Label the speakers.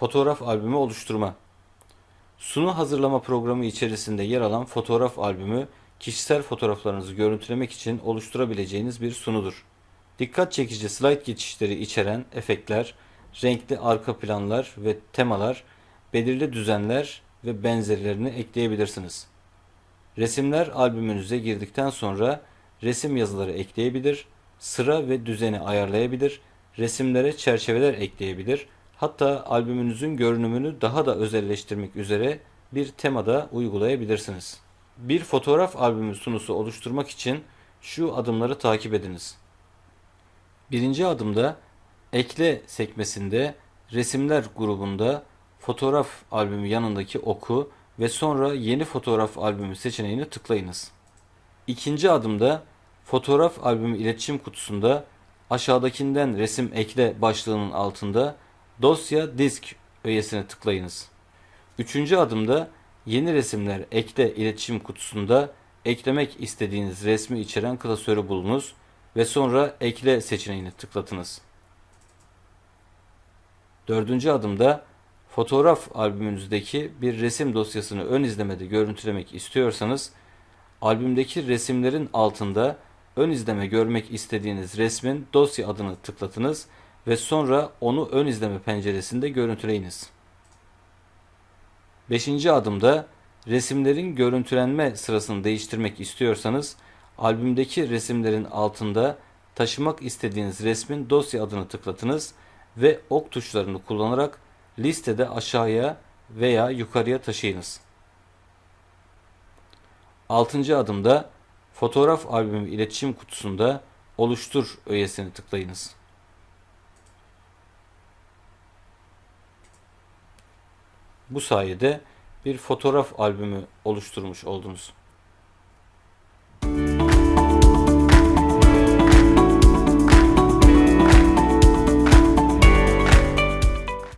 Speaker 1: Fotoğraf albümü oluşturma. Sunu hazırlama programı içerisinde yer alan fotoğraf albümü, kişisel fotoğraflarınızı görüntülemek için oluşturabileceğiniz bir sunudur. Dikkat çekici slide geçişleri içeren efektler, renkli arka planlar ve temalar, belirli düzenler ve benzerlerini ekleyebilirsiniz. Resimler albümünüze girdikten sonra resim yazıları ekleyebilir, sıra ve düzeni ayarlayabilir, resimlere çerçeveler ekleyebilir, hatta albümünüzün görünümünü daha da özelleştirmek üzere bir temada uygulayabilirsiniz. Bir fotoğraf albümü sunusu oluşturmak için şu adımları takip ediniz. Birinci adımda ekle sekmesinde resimler grubunda fotoğraf albümü yanındaki oku ve sonra yeni fotoğraf albümü seçeneğini tıklayınız. İkinci adımda fotoğraf albümü iletişim kutusunda aşağıdakinden resim ekle başlığının altında dosya disk öğesine tıklayınız. Üçüncü adımda yeni resimler ekle iletişim kutusunda eklemek istediğiniz resmi içeren klasörü bulunuz ve sonra ekle seçeneğini tıklatınız. Dördüncü adımda fotoğraf albümünüzdeki bir resim dosyasını ön izlemede görüntülemek istiyorsanız albümdeki resimlerin altında ön izleme görmek istediğiniz resmin dosya adını tıklatınız ve sonra onu ön izleme penceresinde görüntüleyiniz. Beşinci adımda resimlerin görüntülenme sırasını değiştirmek istiyorsanız albümdeki resimlerin altında taşımak istediğiniz resmin dosya adını tıklatınız ve ok tuşlarını kullanarak listede aşağıya veya yukarıya taşıyınız. Altıncı adımda fotoğraf albümü iletişim kutusunda oluştur öğesini tıklayınız. Bu sayede bir fotoğraf albümü oluşturmuş oldunuz.